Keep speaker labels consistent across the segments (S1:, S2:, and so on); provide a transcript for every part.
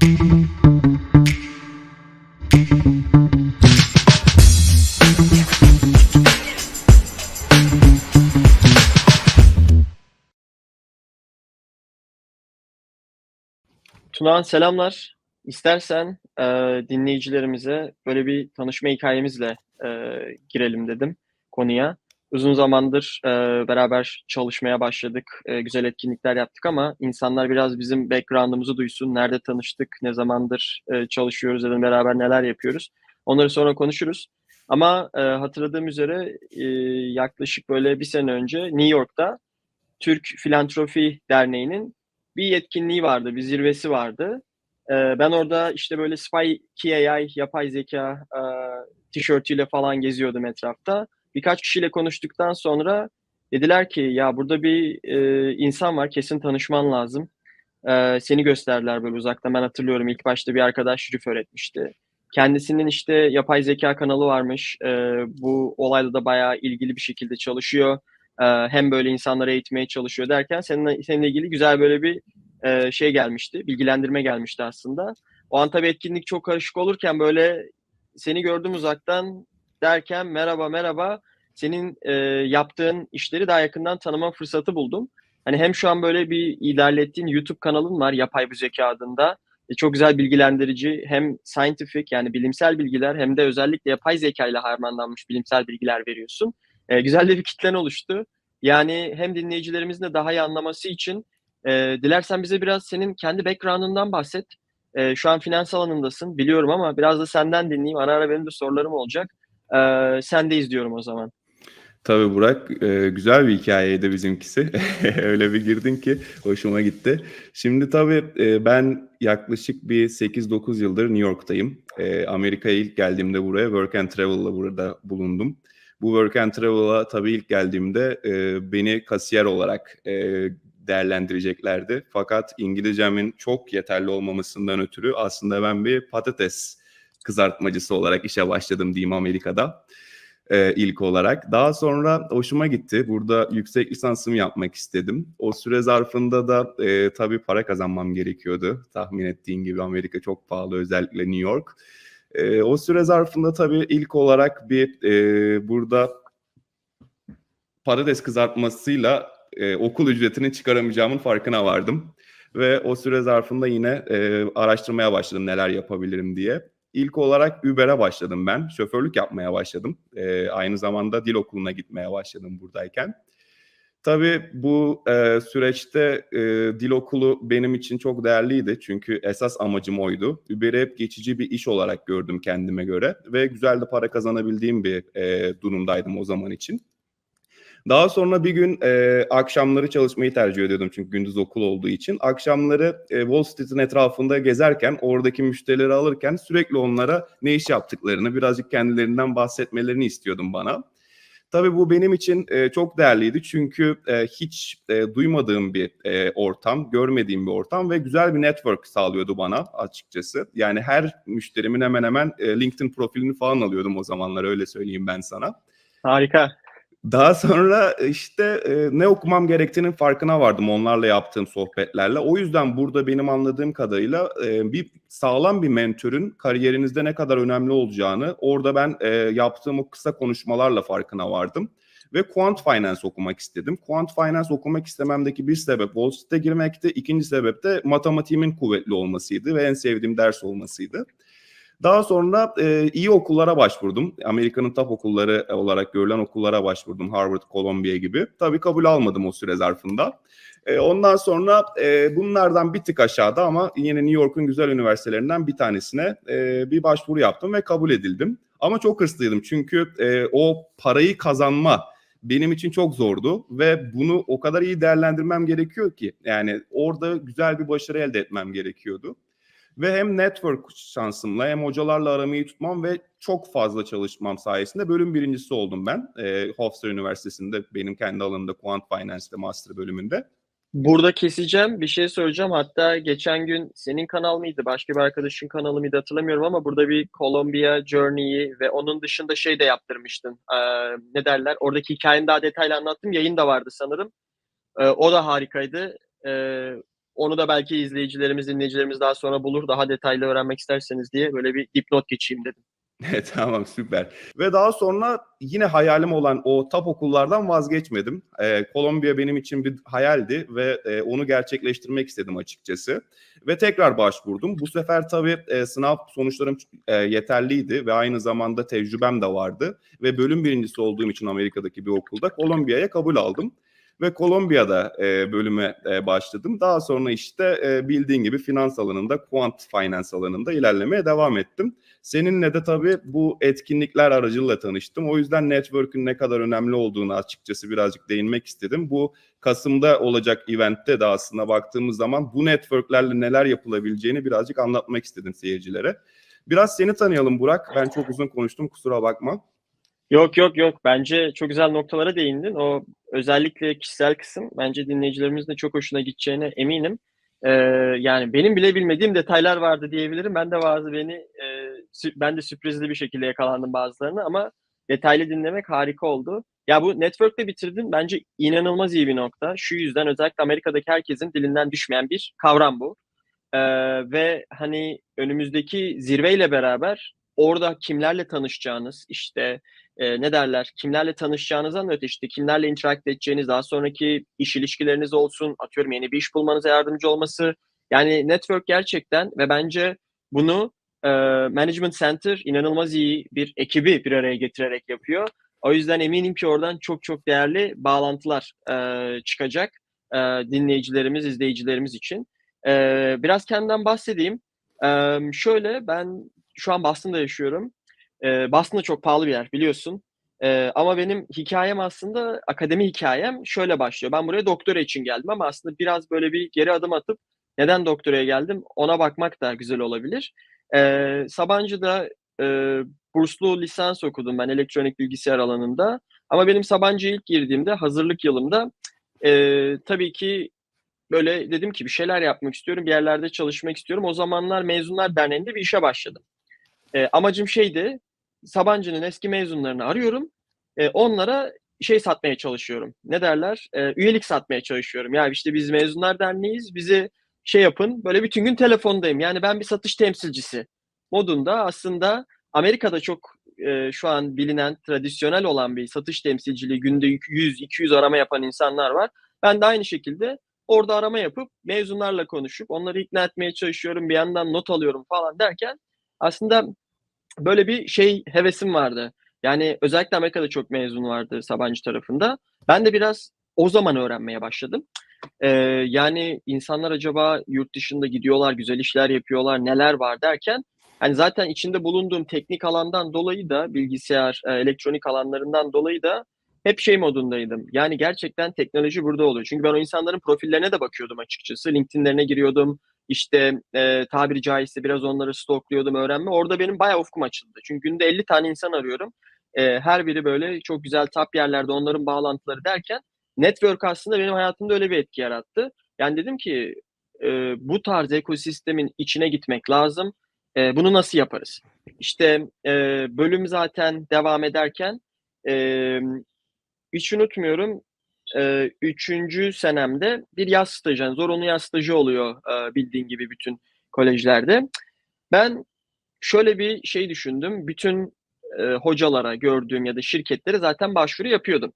S1: Tunağan selamlar. İstersen e, dinleyicilerimize böyle bir tanışma hikayemizle e, girelim dedim konuya. Uzun zamandır e, beraber çalışmaya başladık, e, güzel etkinlikler yaptık ama insanlar biraz bizim background'ımızı duysun, nerede tanıştık, ne zamandır e, çalışıyoruz ya beraber neler yapıyoruz. Onları sonra konuşuruz. Ama e, hatırladığım üzere e, yaklaşık böyle bir sene önce New York'ta Türk Filantrofi Derneği'nin bir yetkinliği vardı, bir zirvesi vardı. Ee, ben orada işte böyle Spy AI, yapay zeka e, tişörtüyle falan geziyordum etrafta. Birkaç kişiyle konuştuktan sonra dediler ki ya burada bir e, insan var kesin tanışman lazım. E, seni gösterdiler böyle uzaktan. Ben hatırlıyorum ilk başta bir arkadaş refer etmişti. Kendisinin işte yapay zeka kanalı varmış. E, bu olayla da bayağı ilgili bir şekilde çalışıyor. E, hem böyle insanları eğitmeye çalışıyor derken seninle, seninle ilgili güzel böyle bir e, şey gelmişti, bilgilendirme gelmişti aslında. O an tabii etkinlik çok karışık olurken böyle seni gördüm uzaktan derken merhaba merhaba senin e, yaptığın işleri daha yakından tanıma fırsatı buldum. Hani hem şu an böyle bir ilerlettiğin YouTube kanalın var Yapay Bu Zeka adında. E, çok güzel bilgilendirici hem scientific yani bilimsel bilgiler hem de özellikle yapay zeka ile harmanlanmış bilimsel bilgiler veriyorsun. E, güzel de bir kitlen oluştu. Yani hem dinleyicilerimizin de daha iyi anlaması için e, dilersen bize biraz senin kendi background'ından bahset. E, şu an finans alanındasın biliyorum ama biraz da senden dinleyeyim. Ara ara benim de sorularım olacak. E, sen de izliyorum o zaman.
S2: Tabii Burak, e, güzel bir hikayeydi bizimkisi. Öyle bir girdin ki hoşuma gitti. Şimdi tabii e, ben yaklaşık bir 8-9 yıldır New York'tayım. E, Amerika'ya ilk geldiğimde buraya Work and Travel'la burada bulundum. Bu Work and Travel'a tabii ilk geldiğimde beni kasiyer olarak değerlendireceklerdi. Fakat İngilizcemin çok yeterli olmamasından ötürü aslında ben bir patates kızartmacısı olarak işe başladım diyeyim Amerika'da e, ilk olarak. Daha sonra hoşuma gitti. Burada yüksek lisansımı yapmak istedim. O süre zarfında da e, tabii para kazanmam gerekiyordu. Tahmin ettiğin gibi Amerika çok pahalı özellikle New York. E, o süre zarfında tabii ilk olarak bir e, burada patates kızartmasıyla e, okul ücretini çıkaramayacağımın farkına vardım. Ve o süre zarfında yine e, araştırmaya başladım neler yapabilirim diye. İlk olarak Uber'e başladım ben. Şoförlük yapmaya başladım. E, aynı zamanda dil okuluna gitmeye başladım buradayken. Tabii bu e, süreçte e, dil okulu benim için çok değerliydi. Çünkü esas amacım oydu. Uber'i hep geçici bir iş olarak gördüm kendime göre. Ve güzel de para kazanabildiğim bir e, durumdaydım o zaman için. Daha sonra bir gün e, akşamları çalışmayı tercih ediyordum çünkü gündüz okul olduğu için. Akşamları e, Wall Street'in etrafında gezerken, oradaki müşterileri alırken sürekli onlara ne iş yaptıklarını, birazcık kendilerinden bahsetmelerini istiyordum bana. Tabii bu benim için e, çok değerliydi çünkü e, hiç e, duymadığım bir e, ortam, görmediğim bir ortam ve güzel bir network sağlıyordu bana açıkçası. Yani her müşterimin hemen hemen e, LinkedIn profilini falan alıyordum o zamanlar öyle söyleyeyim ben sana.
S1: Harika.
S2: Daha sonra işte e, ne okumam gerektiğinin farkına vardım onlarla yaptığım sohbetlerle. O yüzden burada benim anladığım kadarıyla e, bir sağlam bir mentörün kariyerinizde ne kadar önemli olacağını orada ben e, yaptığım o kısa konuşmalarla farkına vardım. Ve Quant Finance okumak istedim. Quant Finance okumak istememdeki bir sebep Wall Street'e girmekti. İkinci sebep de matematiğimin kuvvetli olmasıydı ve en sevdiğim ders olmasıydı. Daha sonra e, iyi okullara başvurdum. Amerika'nın top okulları olarak görülen okullara başvurdum. Harvard, Columbia gibi. Tabii kabul almadım o süre zarfında. E, ondan sonra e, bunlardan bir tık aşağıda ama yine New York'un güzel üniversitelerinden bir tanesine e, bir başvuru yaptım ve kabul edildim. Ama çok hırslıydım çünkü e, o parayı kazanma benim için çok zordu ve bunu o kadar iyi değerlendirmem gerekiyor ki yani orada güzel bir başarı elde etmem gerekiyordu. Ve hem network şansımla hem hocalarla aramayı tutmam ve çok fazla çalışmam sayesinde bölüm birincisi oldum ben. E, Hofstra Üniversitesi'nde benim kendi alanımda Quant Finance'de master bölümünde.
S1: Burada keseceğim bir şey soracağım. Hatta geçen gün senin kanal mıydı, başka bir arkadaşın kanalı mıydı hatırlamıyorum ama burada bir Columbia Journey'i ve onun dışında şey de yaptırmıştın. Ee, ne derler? Oradaki hikayeni daha detaylı anlattım. Yayın da vardı sanırım. Ee, o da harikaydı. Ee, Onu da belki izleyicilerimiz, dinleyicilerimiz daha sonra bulur. Daha detaylı öğrenmek isterseniz diye böyle bir dipnot geçeyim dedim.
S2: tamam süper. Ve daha sonra yine hayalim olan o top okullardan vazgeçmedim. Ee, Kolombiya benim için bir hayaldi ve e, onu gerçekleştirmek istedim açıkçası. Ve tekrar başvurdum. Bu sefer tabii e, sınav sonuçlarım e, yeterliydi ve aynı zamanda tecrübem de vardı. Ve bölüm birincisi olduğum için Amerika'daki bir okulda Kolombiya'ya kabul aldım. Ve Kolombiya'da e, bölüme e, başladım. Daha sonra işte e, bildiğin gibi finans alanında, quant finance alanında ilerlemeye devam ettim. Seninle de tabii bu etkinlikler aracılığıyla tanıştım. O yüzden network'ün ne kadar önemli olduğunu açıkçası birazcık değinmek istedim. Bu Kasım'da olacak eventte de aslında baktığımız zaman bu network'lerle neler yapılabileceğini birazcık anlatmak istedim seyircilere. Biraz seni tanıyalım Burak. Ben çok uzun konuştum kusura bakma.
S1: Yok yok yok. Bence çok güzel noktalara değindin. O özellikle kişisel kısım bence dinleyicilerimizin de çok hoşuna gideceğine eminim. Ee, yani benim bile bilmediğim detaylar vardı diyebilirim. Ben de bazı beni e, ben de sürprizli bir şekilde yakalandım bazılarını ama detaylı dinlemek harika oldu. Ya bu network'te bitirdin bence inanılmaz iyi bir nokta. Şu yüzden özellikle Amerika'daki herkesin dilinden düşmeyen bir kavram bu. Ee, ve hani önümüzdeki zirveyle beraber orada kimlerle tanışacağınız işte e, ne derler kimlerle tanışacağınızdan öte işte kimlerle interact edeceğiniz daha sonraki iş ilişkileriniz olsun atıyorum yeni bir iş bulmanıza yardımcı olması yani network gerçekten ve bence bunu e, Management Center inanılmaz iyi bir ekibi bir araya getirerek yapıyor. O yüzden eminim ki oradan çok çok değerli bağlantılar e, çıkacak e, dinleyicilerimiz, izleyicilerimiz için. E, biraz kendimden bahsedeyim. E, şöyle ben şu an Boston'da yaşıyorum. E, Boston da çok pahalı bir yer biliyorsun. E, ama benim hikayem aslında akademi hikayem şöyle başlıyor. Ben buraya doktora için geldim ama aslında biraz böyle bir geri adım atıp neden doktoraya geldim ona bakmak da güzel olabilir. E, Sabancı'da e, burslu lisans okudum ben elektronik bilgisayar alanında. Ama benim Sabancı'ya ilk girdiğimde hazırlık yılımda e, tabii ki böyle dedim ki bir şeyler yapmak istiyorum, bir yerlerde çalışmak istiyorum. O zamanlar Mezunlar Derneği'nde bir işe başladım. E, amacım şeydi, Sabancı'nın eski mezunlarını arıyorum. E, onlara şey satmaya çalışıyorum. Ne derler? E, üyelik satmaya çalışıyorum. Ya işte biz Mezunlar Derneği'yiz, bizi şey yapın. Böyle bütün gün telefondayım. Yani ben bir satış temsilcisi modunda aslında Amerika'da çok e, şu an bilinen, tradisyonel olan bir satış temsilciliği günde 100-200 arama yapan insanlar var. Ben de aynı şekilde orada arama yapıp mezunlarla konuşup onları ikna etmeye çalışıyorum. Bir yandan not alıyorum falan derken aslında böyle bir şey hevesim vardı. Yani özellikle Amerika'da çok mezun vardı Sabancı tarafında. Ben de biraz o zaman öğrenmeye başladım. Ee, yani insanlar acaba yurt dışında gidiyorlar, güzel işler yapıyorlar, neler var derken hani zaten içinde bulunduğum teknik alandan dolayı da bilgisayar, e, elektronik alanlarından dolayı da hep şey modundaydım. Yani gerçekten teknoloji burada oluyor. Çünkü ben o insanların profillerine de bakıyordum açıkçası. LinkedIn'lerine giriyordum. İşte e, tabiri caizse biraz onları stokluyordum öğrenme. Orada benim bayağı ufkum açıldı. Çünkü günde 50 tane insan arıyorum. E, her biri böyle çok güzel tap yerlerde onların bağlantıları derken network aslında benim hayatımda öyle bir etki yarattı. Yani dedim ki e, bu tarz ekosistemin içine gitmek lazım. E, bunu nasıl yaparız? İşte e, bölüm zaten devam ederken e, hiç unutmuyorum e, üçüncü senemde bir yaz stajı, yani zorunlu yaz stajı oluyor e, bildiğin gibi bütün kolejlerde. Ben şöyle bir şey düşündüm. Bütün e, hocalara gördüğüm ya da şirketlere zaten başvuru yapıyordum.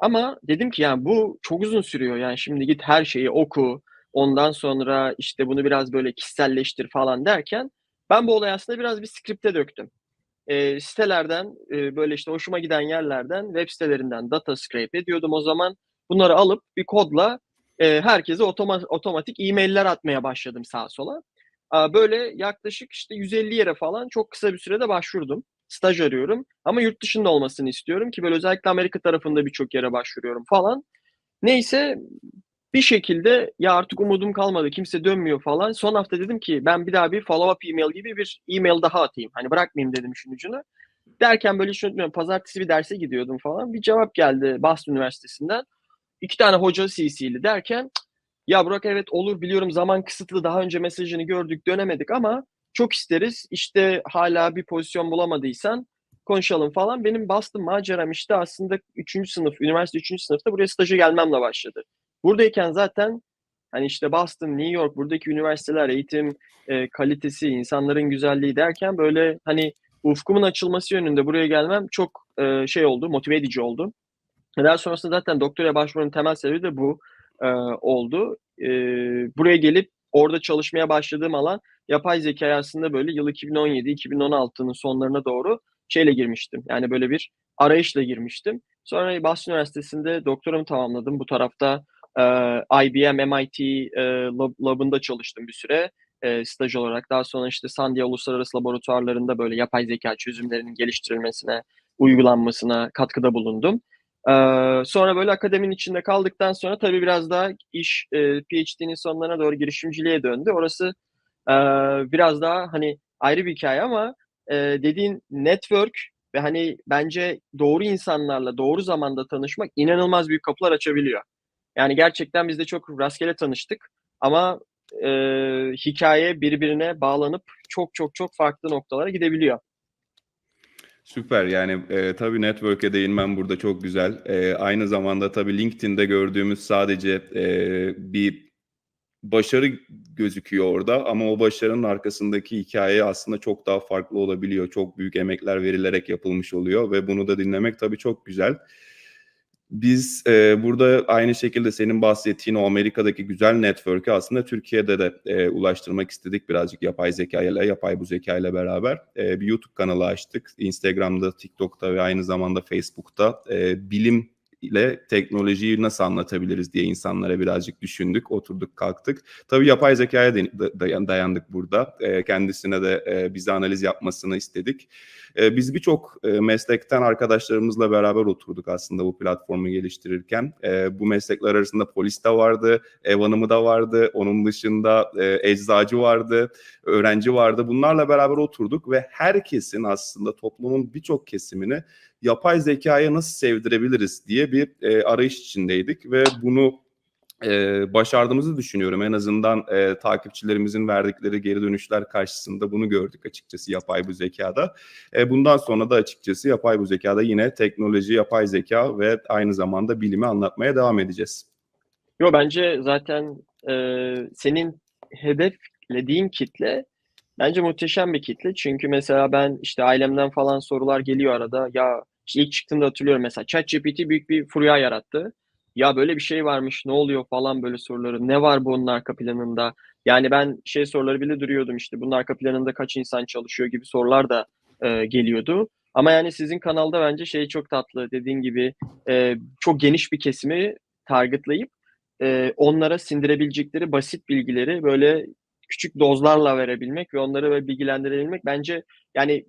S1: Ama dedim ki yani bu çok uzun sürüyor. Yani şimdi git her şeyi oku. Ondan sonra işte bunu biraz böyle kişiselleştir falan derken ben bu olayı aslında biraz bir skripte döktüm. E, sitelerden e, böyle işte hoşuma giden yerlerden web sitelerinden data scrape ediyordum o zaman. Bunları alıp bir kodla e, herkese otoma, otomatik e-mailler atmaya başladım sağa sola. A, böyle yaklaşık işte 150 yere falan çok kısa bir sürede başvurdum. Staj arıyorum ama yurt dışında olmasını istiyorum ki böyle özellikle Amerika tarafında birçok yere başvuruyorum falan. Neyse bir şekilde ya artık umudum kalmadı kimse dönmüyor falan. Son hafta dedim ki ben bir daha bir follow up email gibi bir email daha atayım. Hani bırakmayayım dedim işin ucunu. Derken böyle hiç unutmuyorum pazartesi bir derse gidiyordum falan. Bir cevap geldi Boston Üniversitesi'nden. İki tane hoca CC'li derken ya Burak evet olur biliyorum zaman kısıtlı daha önce mesajını gördük dönemedik ama çok isteriz. İşte hala bir pozisyon bulamadıysan konuşalım falan. Benim Boston maceram işte aslında 3. sınıf, üniversite 3. sınıfta buraya staja gelmemle başladı. Buradayken zaten Hani işte Boston, New York, buradaki üniversiteler, eğitim e, kalitesi, insanların güzelliği derken böyle hani ufkumun açılması yönünde buraya gelmem çok e, şey oldu, motive edici oldu. Daha sonrasında zaten doktora başvurumun temel sebebi de bu e, oldu. E, buraya gelip orada çalışmaya başladığım alan yapay zeka aslında böyle yıl 2017-2016'nın sonlarına doğru şeyle girmiştim. Yani böyle bir arayışla girmiştim. Sonra Boston Üniversitesi'nde doktoramı tamamladım. Bu tarafta e, IBM, MIT e, lab, labında çalıştım bir süre e, staj olarak. Daha sonra işte Sandia Uluslararası Laboratuvarlarında böyle yapay zeka çözümlerinin geliştirilmesine, uygulanmasına katkıda bulundum. Ee, sonra böyle akademinin içinde kaldıktan sonra tabii biraz daha iş e, PhD'nin sonlarına doğru girişimciliğe döndü. Orası biraz daha hani ayrı bir hikaye ama dediğin network ve hani bence doğru insanlarla doğru zamanda tanışmak inanılmaz büyük kapılar açabiliyor. Yani gerçekten biz de çok rastgele tanıştık ama e, hikaye birbirine bağlanıp çok çok çok farklı noktalara gidebiliyor.
S2: Süper yani e, tabii network'e değinmem burada çok güzel. E, aynı zamanda tabii LinkedIn'de gördüğümüz sadece e, bir başarı gözüküyor orada ama o başarının arkasındaki hikaye aslında çok daha farklı olabiliyor. Çok büyük emekler verilerek yapılmış oluyor ve bunu da dinlemek tabii çok güzel. Biz e, burada aynı şekilde senin bahsettiğin o Amerika'daki güzel network'ü aslında Türkiye'de de e, ulaştırmak istedik birazcık yapay zeka ile, yapay bu zeka ile beraber. E, bir YouTube kanalı açtık. Instagram'da, TikTok'ta ve aynı zamanda Facebook'ta e, bilim ile teknolojiyi nasıl anlatabiliriz diye insanlara birazcık düşündük, oturduk, kalktık. Tabii yapay zekaya dayandık burada. E, kendisine de e, bize analiz yapmasını istedik. E, biz birçok e, meslekten arkadaşlarımızla beraber oturduk aslında bu platformu geliştirirken. E, bu meslekler arasında polis de vardı, ev hanımı da vardı, onun dışında e, eczacı vardı, öğrenci vardı. Bunlarla beraber oturduk ve herkesin aslında toplumun birçok kesimini yapay zekaya nasıl sevdirebiliriz diye bir e, arayış içindeydik ve bunu e, başardığımızı düşünüyorum. En azından e, takipçilerimizin verdikleri geri dönüşler karşısında bunu gördük açıkçası yapay bu zekada. E, bundan sonra da açıkçası yapay bu zekada yine teknoloji, yapay zeka ve aynı zamanda bilimi anlatmaya devam edeceğiz.
S1: Yo bence zaten e, senin hedeflediğin kitle bence muhteşem bir kitle. Çünkü mesela ben işte ailemden falan sorular geliyor arada. Ya ilk çıktığında hatırlıyorum mesela ChatGPT büyük bir furya yarattı. Ya böyle bir şey varmış ne oluyor falan böyle soruları. Ne var bunun arka planında? Yani ben şey soruları bile duruyordum işte bunun arka planında kaç insan çalışıyor gibi sorular da e, geliyordu. Ama yani sizin kanalda bence şey çok tatlı dediğin gibi e, çok geniş bir kesimi targetlayıp e, onlara sindirebilecekleri basit bilgileri böyle küçük dozlarla verebilmek ve onları böyle bilgilendirebilmek bence yani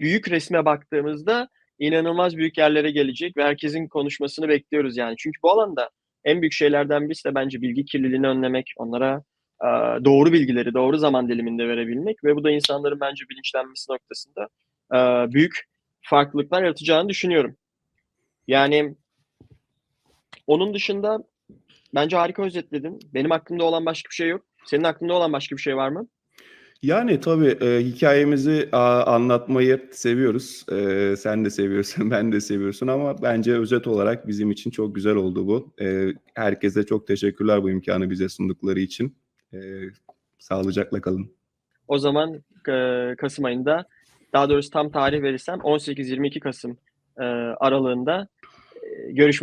S1: büyük resme baktığımızda inanılmaz büyük yerlere gelecek ve herkesin konuşmasını bekliyoruz yani. Çünkü bu alanda en büyük şeylerden birisi de bence bilgi kirliliğini önlemek, onlara e, doğru bilgileri doğru zaman diliminde verebilmek ve bu da insanların bence bilinçlenmesi noktasında e, büyük farklılıklar yaratacağını düşünüyorum. Yani onun dışında bence harika özetledin. Benim aklımda olan başka bir şey yok. Senin aklında olan başka bir şey var mı?
S2: Yani tabii e, hikayemizi a, anlatmayı seviyoruz. E, sen de seviyorsun, ben de seviyorsun ama bence özet olarak bizim için çok güzel oldu bu. E, herkese çok teşekkürler bu imkanı bize sundukları için. E, sağlıcakla kalın.
S1: O zaman e, Kasım ayında, daha doğrusu tam tarih verirsem 18-22 Kasım e, aralığında e, görüşmek